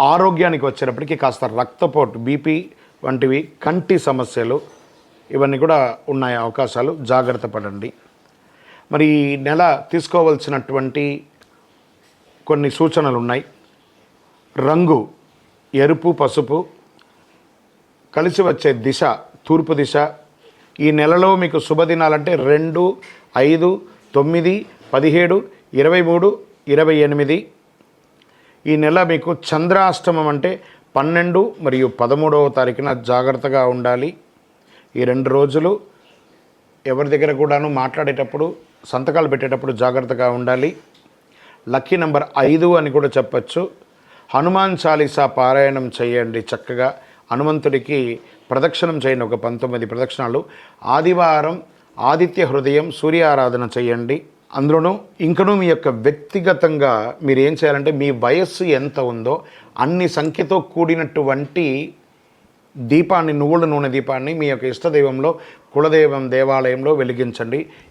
ఆరోగ్యానికి వచ్చేటప్పటికి కాస్త రక్తపోటు బీపీ వంటివి కంటి సమస్యలు ఇవన్నీ కూడా ఉన్నాయి అవకాశాలు. జాగ్రత్త పడండి. మరి ఈ నెల తీసుకోవాల్సినటువంటి కొన్ని సూచనలు ఉన్నాయి రంగు ఎరుపు పసుపు కలిసి వచ్చే దిశ తూర్పు దిశ. ఈ నెలలో మీకు శుభదినాలంటే రెండు ఐదు తొమ్మిది పదిహేడు ఇరవై మూడు ఇరవై ఎనిమిది. ఈ నెల మీకు చంద్రాష్టమం అంటే పన్నెండు మరియు పదమూడవ తారీఖున జాగ్రత్తగా ఉండాలి. ఈ రెండు రోజులు ఎవరి దగ్గర కూడాను మాట్లాడేటప్పుడు సంతకాలు పెట్టేటప్పుడు జాగ్రత్తగా ఉండాలి. లక్కీ నెంబర్ ఐదు అని కూడా చెప్పచ్చు. హనుమాన్ చాలీసా పారాయణం చేయండి చక్కగా. హనుమంతుడికి ప్రదక్షిణం చేయండి ఒక పంతొమ్మిది ప్రదక్షిణాలు. ఆదివారం ఆదిత్య హృదయం సూర్య ఆరాధన చేయండి. అందులోనూ ఇంకనూ మీ యొక్క వ్యక్తిగతంగా మీరు ఏం చేయాలంటే మీ వయస్సు ఎంత ఉందో అన్ని సంఖ్యతో కూడినటువంటి దీపాన్ని నువ్వుల నూనె దీపాన్ని మీ యొక్క ఇష్టదైవంలో కులదైవం దేవాలయంలో వెలిగించండి.